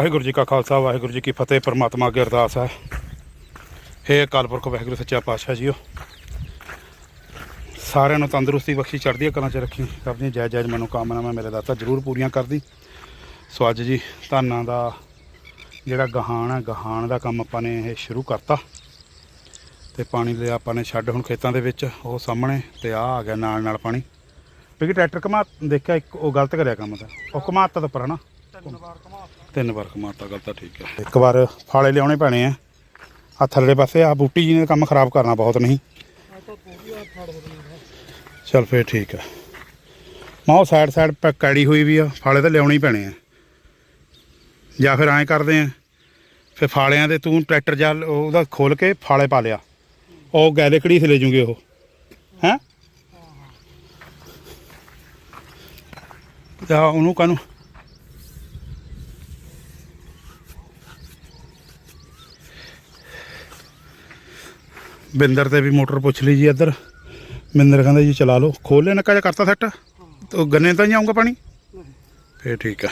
ਵਾਹਿਗੁਰੂ ਜੀ ਕਾ ਖਾਲਸਾ, ਵਾਹਿਗੁਰੂ ਜੀ ਕੀ ਫਤਿਹ, ਪਰਮਾਤਮਾ ਅੱਗੇ ਅਰਦਾਸ ਹੈ। ਹੇ ਅਕਾਲ ਪੁਰਖ ਵਾਹਿਗੁਰੂ ਸੱਚਾ ਪਾਤਸ਼ਾਹ ਜੀਓ। ਸਾਰਿਆਂ ਨੂੰ ਤੰਦਰੁਸਤੀ ਬਖਸ਼ੀ ਚੜ੍ਹਦੀ ਕਲਾਂ ਚ ਰੱਖੀ। ਆਪਣੀ ਜੈ ਜੈ ਮਨੋਕਾਮਨਾਵਾਂ ਮੇਰੇ ਦਾਤਾ ਜ਼ਰੂਰ ਪੂਰੀਆਂ ਕਰਦੀ। ਸੋ ਅੱਜ ਜੀ ਧਾਨਾਂ ਦਾ ਜਿਹੜਾ ਗਹਾਣ ਹੈ, ਗਹਾਣ ਦਾ ਕੰਮ ਆਪਾਂ ਨੇ ਇਹ ਸ਼ੁਰੂ ਕਰਤਾ। ਤੇ ਪਾਣੀ ਲਿਆ ਆਪਾਂ ਨੇ ਛੱਡ ਹੁਣ ਖੇਤਾਂ ਦੇ ਵਿੱਚ, ਉਹ ਸਾਹਮਣੇ ਤੇ ਆ ਆ ਗਿਆ ਨਾਲ ਨਾਲ ਪਾਣੀ ਕਿਉਂਕਿ ਟਰੈਕਟਰ ਘਮਾ, ਦੇਖਿਆ ਇੱਕ, ਉਹ ਗਲਤ ਕਰਿਆ ਕੰਮ ਤਾਂ। ਉਹ ਘਮਾਤਾ ਤਾਂ ਪਰ ਹਨਾ? ਤਿੰਨ ਵਾਰ ਘਮਾਤਾ ਗੱਲ ਤਾਂ ਠੀਕ ਹੈ। ਇੱਕ ਵਾਰ ਫਾਲੇ ਲਿਆਉਣੇ ਪੈਣੇ ਆ। ਆ ਥੱਲੜੇ ਪਾਸੇ ਆ, ਬੂਟੀ ਜੀ ਨੇ ਕੰਮ ਖਰਾਬ ਕਰਨਾ ਬਹੁਤ ਨਹੀਂ। ਚਲ ਫੇਰ ਠੀਕ ਹੈ ਮਾ ਉਹ ਸਾਈਡ ਸਾਈਡ ਪੈ ਹੋਈ ਵੀ ਆ, ਫਾਲੇ ਤਾਂ ਲਿਆਉਣੇ ਹੀ ਪੈਣੇ ਆ। ਜਾਂ ਫਿਰ ਐਂ ਕਰਦੇ ਆ, ਫਿਰ ਫਾਲਿਆਂ ਦੇ ਤੂੰ ਟਰੈਕਟਰ ਜਾਂ ਉਹਦਾ ਖੋਲ ਕੇ ਫਾਲੇ ਪਾ ਲਿਆ। ਉਹ ਗੈਲੇ ਕੜੀ ਸੇ ਜੂਗੇ ਉਹ। ਹੈਂ? ਜਾਂ ਉਹਨੂੰ ਕਾਨੂੰ ਬਿੰਦਰ ਤੇ ਵੀ ਮੋਟਰ ਪੁੱਛ ਲਈ ਜੀ ਇੱਧਰ। ਬਿੰਦਰ ਕਹਿੰਦਾ ਜੀ ਚਲਾ ਲਓ। ਖੋਲ ਲੈ ਨੱਕਾ ਜਿਹਾ ਕਰਤਾ ਸੈੱਟ। ਤੋ ਗੰਨੇ ਤਾਂ ਨਹੀਂ ਆਉਂਗਾ ਪਾਣੀ। ਫੇਰ ਠੀਕ ਆ।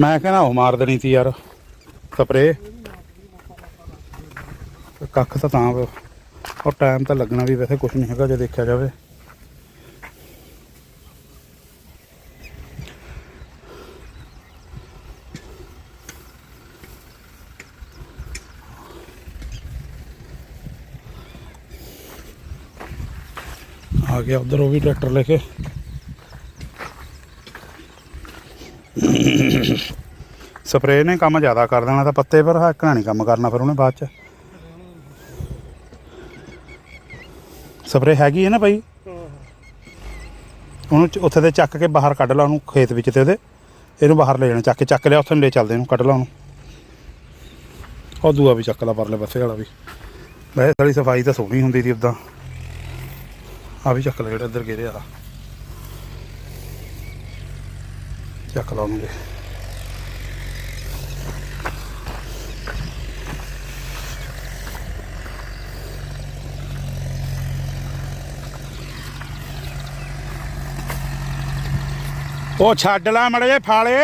ਮੈਂ ਕਹਿੰਦਾ ਉਹ ਮਾਰ ਦੇਣੀ ਸੀ ਯਾਰ। ਸਪਰੇ। ਕੱਖ ਤਾਂ ਤਾਂ ਉਹ ਟਾਈਮ ਤਾਂ ਲੱਗਣਾ ਵੀ ਵੈਸੇ ਕੁਝ ਨਹੀਂ ਹੈਗਾ ਜੇ ਦੇਖਿਆ ਜਾਵੇ। ਆ ਗਿਆ ਉਧਰ, ਉਹ ਵੀ ਟਰੈਕਟਰ ਲੈ ਕੇ। ਸਪਰੇਅ ਨੇ ਕੰਮ ਜ਼ਿਆਦਾ ਕਰ ਦੇਣਾ, ਤਾਂ ਪੱਤੇ ਪਰ ਹੱਕਣਾ ਨਹੀਂ ਕੰਮ ਕਰਨਾ ਫਿਰ ਉਹਨੇ ਬਾਅਦ ਚ। ਸਪਰੇ ਹੈਗੀ ਹੈ ਨਾ ਭਾਈ ਉਹਨੂੰ ਉੱਥੇ ਤੇ ਚੱਕ ਕੇ ਬਾਹਰ ਕੱਢ ਲਾ ਉਹਨੂੰ, ਖੇਤ ਵਿੱਚ ਤੇ ਉਹਦੇ। ਇਹਨੂੰ ਬਾਹਰ ਲੈ ਜਾਣਾ, ਚੱਕ ਕੇ ਚੱਕ ਲਿਆ, ਉੱਥੇ ਲੈ ਚੱਲਦੇ ਇਹਨੂੰ, ਕੱਢ ਲਾ ਉਹਨੂੰ। ਉਹ ਦੂਆ ਵੀ ਚੱਕ ਲਾ ਪਰਲੇ ਪਾਸੇ ਵਾਲਾ ਵੀ। ਵੈਸੇ ਸਾਰੀ ਸਫ਼ਾਈ ਤਾਂ ਸੋਹਣੀ ਹੁੰਦੀ ਸੀ ਉਦਾਂ। ਆ ਵੀ ਚੱਕ ਲੈ ਜਿਹੜਾ ਇੱਧਰ ਗਿਰੇ ਆ। ਚੱਕ ਲਾਉਣਗੇ ਉਹ ਛੱਡ ਲੈ ਮੜੇ ਜੇ ਫਾਲੇ।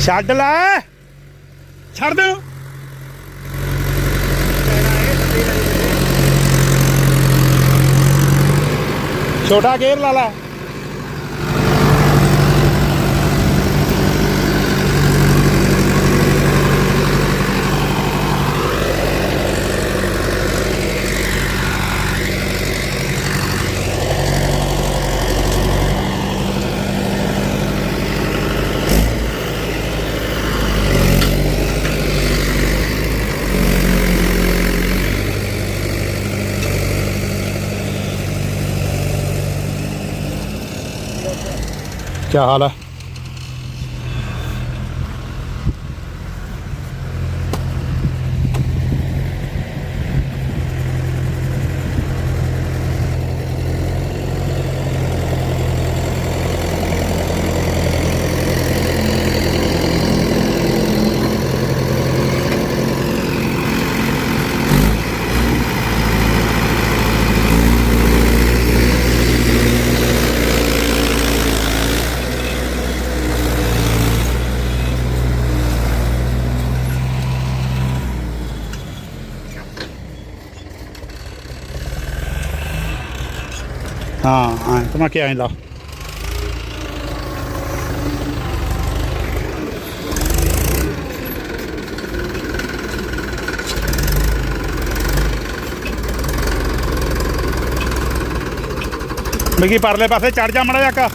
ਛੱਡ ਲੈ ਛੱਡ ਦੇ। ਛੋਟਾ ਗੇਰ ਲਾ ਲੈ ਕੀ ਹਾਲ ਹੈ? ਹਾਂ ਹਾਂ ਤੁਮਾ ਕੀ ਆਇਲਾ ਪਰਲੇ ਪਾਸੇ ਚੜ ਜਾ ਮੜਾ ਜਾਕਾ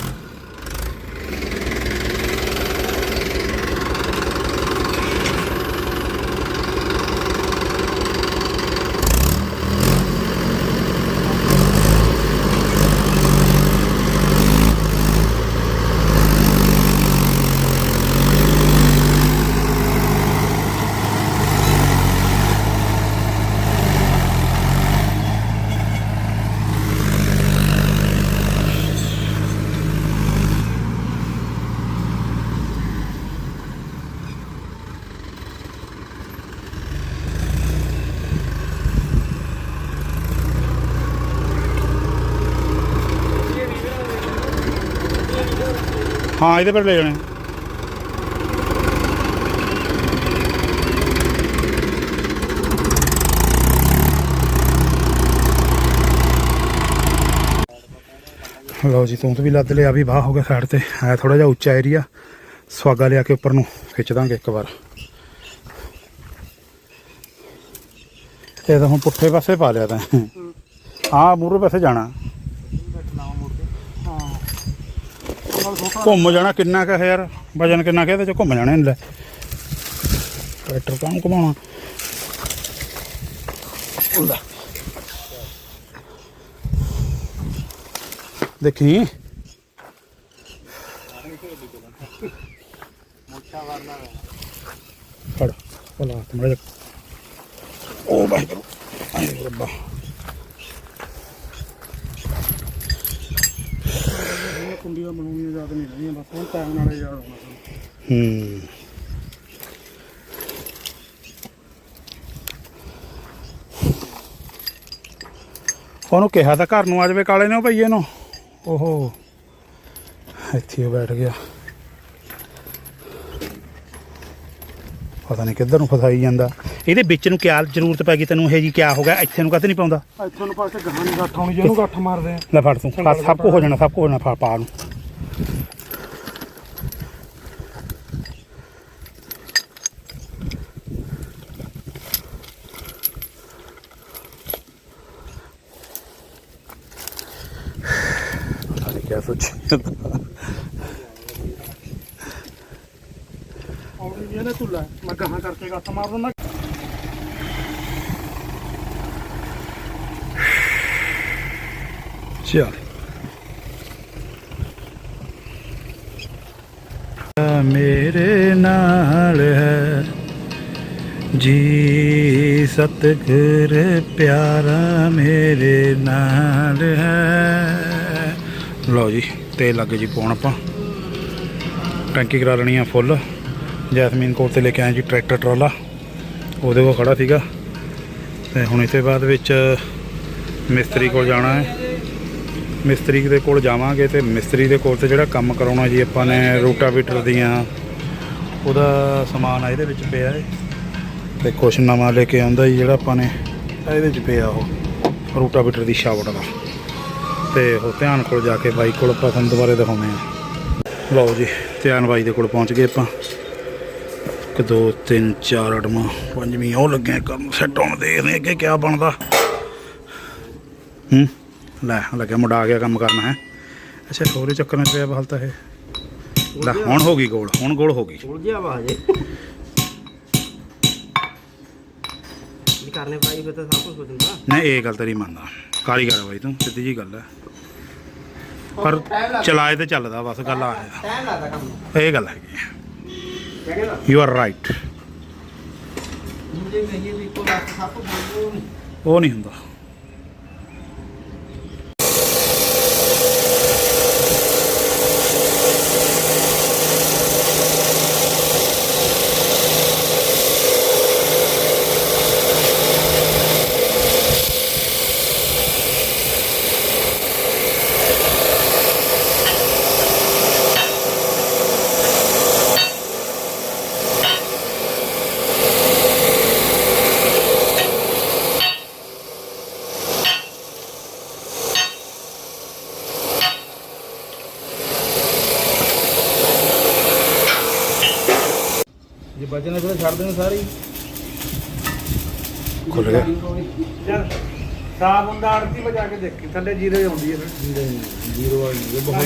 ਹਾਂ ਇਹਦੇ ਪਰ ਲੈ ਜਾਣੇ। ਲਓ ਜੀ ਤੂੰ ਤਾਂ ਵੀ ਲੱਦ ਲਿਆ ਵੀ ਬਾਹ ਹੋ ਗਿਆ ਸਾਈਡ ਤੇ। ਹੈ ਥੋੜਾ ਜਿਹਾ ਉੱਚਾ ਏਰੀਆ ਸਵਾਗਾ ਲਿਆ ਕੇ ਉੱਪਰ ਨੂੰ ਖਿੱਚ ਦਾਂਗੇ ਇੱਕ ਵਾਰ। ਇਹ ਤਾਂ ਹੁਣ ਪੁੱਠੇ ਪਾਸੇ ਪਾ ਲਿਆ ਤਾਂ। ਹਾਂ। ਮੂਰੇ ਪਾਸੇ ਜਾਣਾ। ਘੁੰਮ ਜਾਣਾ ਕਿੰਨਾ ਕੁ ਹੈ ਯਾਰ? ਵਜਨ ਕਿੰਨਾ ਕੁ ਇਹਦੇ ਚ? ਘੁੰਮ ਜਾਣਾ ਇਹਨੇ। ਲੈ ਟਰੈਕਟਰ ਕੰਮ ਘੁਮਾਉਣਾ? ਲੈ। ਦੇਖੀ? ਫੜ ਭਲਾ ਤੁਮੜਾ ਉਹ ਬਾਈ ਕਰੋ ਆਏ ਰੱਬਾ। ਕੁੰਡੀਆਂ ਬਣਾਉਣੀਆਂ ਯਾਦ ਨਹੀਂ ਰਹਿੰਦੀਆਂ, ਬਸ ਹੁਣ ਟਾਈਮ ਨਾਲ ਯਾਦ ਆਉਣਾ ਸਾਨੂੰ। ਹੂੰ। ਉਹਨੂੰ ਕਿਹਾ ਤਾਂ ਘਰ ਨੂੰ ਆ ਜਾਵੇ ਕਾਲੇ ਨੇ ਉਹ ਭਈਏ ਨੂੰ। ਓਹੋ। ਇੱਥੇ ਹੀ ਬੈਠ ਗਿਆ। ਪਤਾ ਨਹੀਂ ਕਿੱਧਰ ਨੂੰ ਫਸਾਈ ਜਾਂਦਾ। ਇਹਦੇ ਵਿੱਚ ਨੂੰ ਕਿਆ ਜ਼ਰੂਰਤ ਪੈ ਗਈ ਤੈਨੂੰ? ਇਹ ਜੀ ਕਿਆ ਹੋ ਗਿਆ? ਇੱਥੇ ਨੂੰ ਕਾਹਤੇ ਨਹੀਂ ਪਾਉਂਦਾ? ਇੱਥੋਂ ਨੂੰ ਪਾਸੇ ਗਾਹਾਂ ਨੂੰ ਗੱਠ ਆਉਣੀ ਜਿਹਨੂੰ ਗੱਠ ਮਾਰਦੇ ਆ। ਲੈ ਫੜ ਤੂੰ। ਬਸ ਸਭ ਕੁਝ ਹੋ ਜਾਣਾ ਸਭ ਕੁਝ ਹੋ ਜਾਣਾ ਫੜ ਪਾ ਨੂੰ। ਕਿਆ ਸੋਚੀ ਆਉਣੀ ਜੀ ਇਹਨੇ ਝੁੱਲਾ ਮੈਂ ਗਾਹਾਂ ਕਰਕੇ ਗੱਠ ਮਾਰ ਦਿੰਦਾ। ਚੱਲ ਮੇਰੇ ਨਾਲ ਹੈ ਜੀ ਸਤਿਗੁਰ ਪਿਆਰਾ ਮੇਰੇ ਨਾਲ ਹੈ ਲਓ ਜੀ ਤੇਲ ਲੱਗ ਜੀ ਪਾਉਣ ਆਪਾਂ ਟੈਂਕੀ ਕਰਾ ਲੈਣੀ ਆ ਫੁੱਲ ਜੈਸਮੀਨ ਕੋਲ ਤੇ ਲੈ ਕੇ ਆਏ ਜੀ ਟਰੈਕਟਰ ਟਰਾਲਾ ਉਹਦੇ ਕੋਲ ਖੜਾ ਸੀਗਾ ਤੇ ਹੁਣ ਇਸੇ ਬਾਅਦ ਵਿੱਚ ਮਿਸਤਰੀ ਕੋਲ ਜਾਣਾ ਹੈ ਮਿਸਤਰੀ ਦੇ ਕੋਲ ਜਾਵਾਂਗੇ ਤੇ ਮਿਸਤਰੀ ਦੇ ਕੋਲ ਤੇ ਜਿਹੜਾ ਕੰਮ ਕਰਾਉਣਾ ਜੀ ਆਪਾਂ ਨੇ ਰੋਟਾਵੀਟਰ ਦੀਆਂ, ਉਹਦਾ ਸਮਾਨ ਆ, ਇਹਦੇ ਵਿੱਚ ਪਿਆ ਹੈ ਤੇ ਕੁਛ ਨਵਾਂ ਲੈ ਕੇ ਆਉਂਦਾ ਜੀ ਜਿਹੜਾ ਆਪਾਂ ਨੇ ਇਹਦੇ ਵਿੱਚ ਪਿਆ ਉਹ, ਰੋਟਾਵੀਟਰ ਦੀ ਸ਼ਾਵਟ ਦਾ। ਤੇ ਉਹ ਧਿਆਨ ਕੋਲ ਜਾ ਕੇ ਬਾਈ ਕੋਲ ਆਪਾਂ ਤੁਹਾਨੂੰ ਦੁਬਾਰੇ ਦਿਖਾਉਂਦੇ ਆ ਲਓ ਜੀ, ਧਿਆਨ ਬਾਈ ਦੇ ਕੋਲ ਪਹੁੰਚ ਗਏ ਆਪਾਂ। ਇੱਕ, ਦੋ, ਤਿੰਨ, ਚਾਰ ਅੜਮਾਂ ਪੰਜਵੀਂ, ਉਹ ਲੱਗਿਆ ਕੰਮ ਸੈੱਟ ਹੋਣ ਦੇਖਦੇ ਅੱਗੇ ਕਿਆ ਬਣਦਾ। ਹੂੰ? ਲੈ ਲੱਗਿਆ ਮੁੰਡਾ ਆ ਗਿਆ ਕੰਮ ਕਰਨਾ ਹੈ। ਅੱਛਾ ਹੋਰ ਹੀ ਚੱਕਰਾਂ ਚ ਪਿਆ ਬਹਲ ਤਾਂ ਇਹ। ਲੈ ਹੁਣ ਹੋ ਗਈ ਗੋਲ ਹੁਣ ਗੋਲ ਹੋ ਗਈ। ਉਲਝਿਆ ਵਾ ਹਜੇ। ਇਹ ਕਰਨੇ ਪਾਈ ਵੀ ਤਾਂ ਸਭ ਕੁਝ ਹੋ ਜਾਂਦਾ। ਨਹੀਂ ਇਹ ਗੱਲ ਤੇਰੀ ਮੰਨਦਾ। ਕਾਰੀਗਰ ਆ ਬਾਈ ਤੂੰ ਸਿੱਧੀ ਜੀ ਗੱਲ ਹੈ ਪਰ ਚਲਾਏ ਤੇ ਚੱਲਦਾ ਬਸ ਗੱਲ ਆ। ਟਾਈਮ ਲੱਗਦਾ ਕੰਮ ਨੂੰ। ਇਹ ਗੱਲ ਹੈਗੀ ਕਹਿੰਦੇ ਨਾ ਯੂ ਆਰ ਰਾਈਟ ਮੁੰਡੇ ਕਹੀਏ ਵੀ ਇੱਕੋ ਲੱਖ ਸਭ ਕੁਝ ਬੋਲੋ ਨਹੀਂ। ਉਹ ਨਹੀਂ ਹੁੰਦਾ ਜੇ ਬਚਨੇ ਤਾਂ ਛੱਡ ਦੇਣ ਸਾਰੇ ਖੁੱਲ ਗਿਆ। ਯਾਰ ਸਾਫ਼ ਹੁੰਦਾ ਆੜਤੀ ਵਜਾ ਕੇ ਦੇਖੀ ਥੱਲੇ ਜੀਰੋ ਹੀ ਆਉਂਦੀ ਹੈ ਫਿਰ ਜ਼ੀਰੋ ਵਾਲੀ ਬਹੁਤ।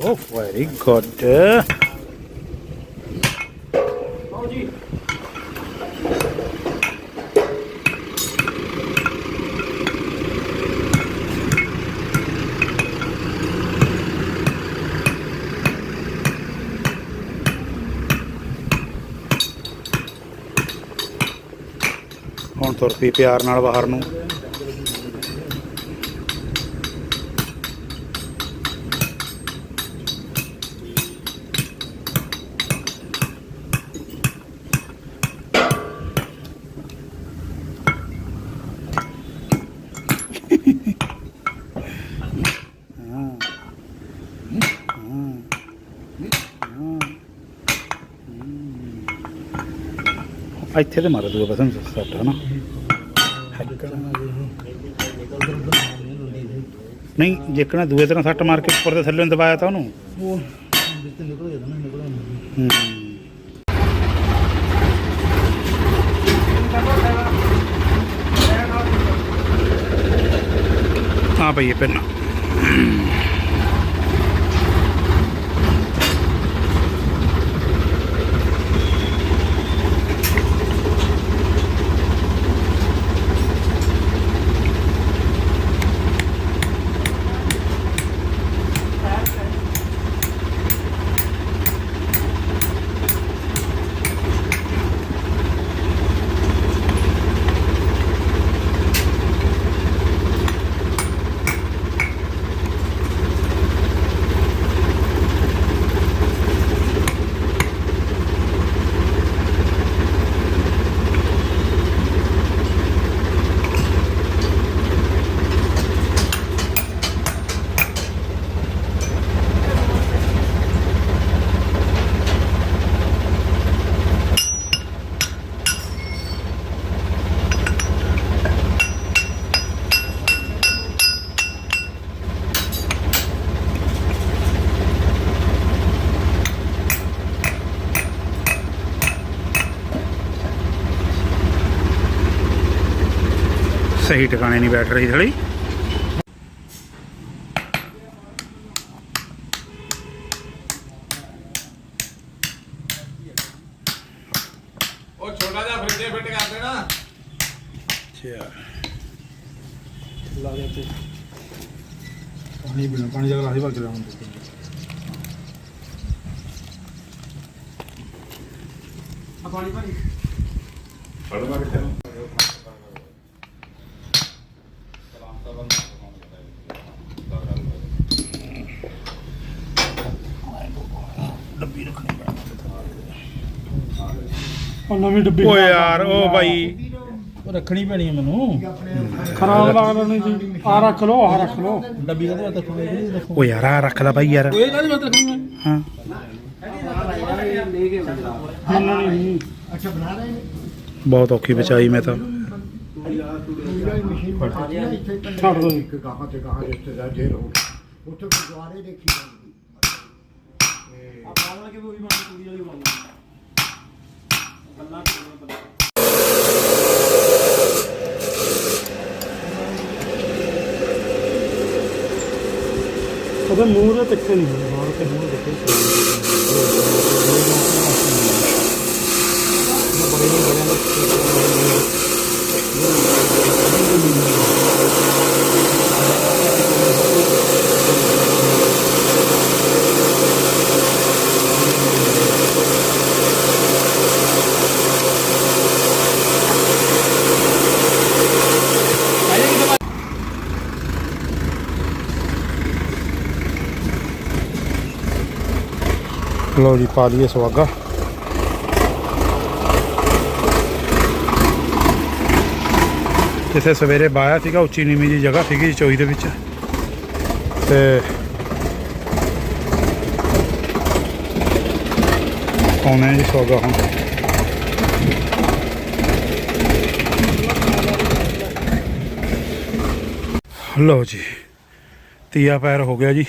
ਓ ਵੈਰੀ ਗੁੱਡ ਤੁਰ ਪਈ ਪਿਆਰ ਨਾਲ ਬਾਹਰ ਨੂੰ ਇੱਥੇ ਤੇ ਮਾਰ ਦੂਗਾ ਬਸ ਸੱਟ ਹਨਾ ਨਹੀਂ, ਜੇਕਣਾ ਦੂਏ ਤਰ੍ਹਾਂ ਸੱਟ ਮਾਰ ਕੇ ਉੱਪਰ ਤੇ ਥੱਲੇ ਨੂੰ ਦਬਾਇਆ ਤਾਂ ਉਹਨੂੰ? ਉਹ ਵਿੱਚ ਨਿਕਲ ਜਾਂਦਾ ਨਾ ਨਿਕਲ ਹੂੰ। ਆ ਪਈ ਇਹ ਪੈਨ ਸਹੀ ਟਿਕਾਣੇ ਨਹੀਂ ਬੈਠ ਰਹੀ ਥੜੀ ਉਹ ਛੋਟਾ ਜਿਹਾ ਫਰਿੱਜੇ ਫਿੱਟ ਕਰ ਦੇਣਾ। ਅੱਛਾ। ਲਾ ਦੇ ਤੇ ਪਾਣੀ ਬਿਨਾ ਪਾਣੀ ਦਾ ਗਲਾਸ ਹੀ ਭਰ ਕੇ ਆ ਪਾਣੀ ਭਾਈ ਉਹ ਨਵੀਂ ਡੱਬੀ ਓ ਯਾਰ ਓ ਭਾਈ ਰੱਖਣੀ ਪੈਣੀ ਹੈ ਮੈਨੂੰ। ਖਰਾਬ ਲੱਗਦਾ ਨਹੀਂ ਜੀ ਆ ਰੱਖ ਲਓ ਆ ਰੱਖ ਲਓ। ਡੱਬੀ ਕਦੇ ਰੱਖੋਗੇ ਜੀ ਦੇਖੋ ਓ ਯਾਰ ਆ ਰੱਖ ਲੈ ਭਾਈ ਯਾਰ। ਇਹ ਕਾਹਦੀ ਮਤ ਰੱਖਣੀ ਹਾਂ। ਹੈ ਨਹੀਂ ਬਹੁਤ ਔਖੀ ਬਚਾਈ ਮੈਂ ਤਾਂ। ਛੱਡ ਦੋ। ਜੀ ਇੱਕ ਗਾਹਾਂ ਤੇ ਗਾਹਾਂ ਰਿਸ਼ਤੇਦਾਰ ਜੇਲ੍ਹ ਹੋ ਗਏ ਉੱਥੇ ਗੁਰਦੁਆਰੇ ਦੇਖੀ ਜਾਂਦੀ। ਉਹਦੇ ਮੂੰਹ ਦੇ ਤਿੱਖੇ ਨਹੀਂ ਹੁੰਦੇ ਬਾਹਰ ਤੇ ਮੂੰਹ ਦੇਖੇ ਲਓ ਜੀ, ਪਾ ਲਈਏ ਸਵਾਗਾ ਜਿੱਥੇ ਸਵੇਰੇ ਬਾਇਆ ਸੀਗਾ, ਉੱਚੀ ਨੀਵੀਂ ਜੀ ਜਗ੍ਹਾ ਸੀਗੀ ਚੋਈ ਦੇ ਵਿੱਚ। ਤੇ ਪਾਉਣੇ ਜੀ ਸਵਾਗਾ ਹੁਣ। ਲਓ ਜੀ, ਤੀਆ ਪੈਰ ਹੋ ਗਿਆ ਜੀ।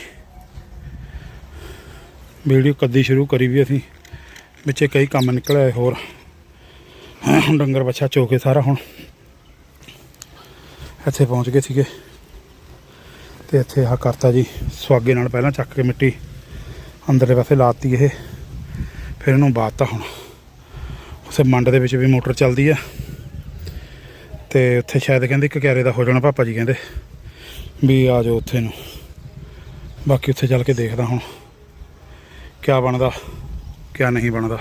ਵੀਡੀਓ ਕੱਦੀ ਸ਼ੁਰੂ ਕਰੀ ਵੀ ਅਸੀਂ, ਵਿੱਚੇ ਕਈ ਕੰਮ ਨਿਕਲ ਆਏ ਹੋਰ। ਹੁਣ ਡੰਗਰ ਬੱਛਾ ਚੋ ਕੇ ਸਾਰਾ ਹੁਣ। ਇੱਥੇ ਪਹੁੰਚ ਗਏ ਸੀਗੇ। ਤੇ ਇੱਥੇ ਆਹ ਕਰਤਾ ਜੀ ਸਵਾਗੇ ਨਾਲ ਪਹਿਲਾਂ ਚੱਕ ਕੇ ਮਿੱਟੀ ਅੰਦਰਲੇ ਪਾਸੇ ਲਾਤੀ ਇਹ। ਫਿਰ ਇਹਨੂੰ ਬਾਤਾ ਹੁਣ। ਉਸੇ ਮੰਡ ਦੇ ਵਿੱਚ ਵੀ ਮੋਟਰ ਚੱਲਦੀ ਆ। ਤੇ ਉੱਥੇ ਸ਼ਾਇਦ ਕਹਿੰਦੇ ਇੱਕ ਕਿਆਰੇ ਦਾ ਹੋ ਜਾਣਾ ਪਾਪਾ ਜੀ ਕਹਿੰਦੇ, ਵੀ ਆ ਜਾਓ ਉੱਥੇ ਨੂੰ। ਬਾਕੀ ਉੱਥੇ ਚੱਲ ਕੇ ਦੇਖਦਾ ਹੁਣ। ਕਿਆ ਬਣਦਾ ਕਿਆ ਨਹੀਂ ਬਣਦਾ।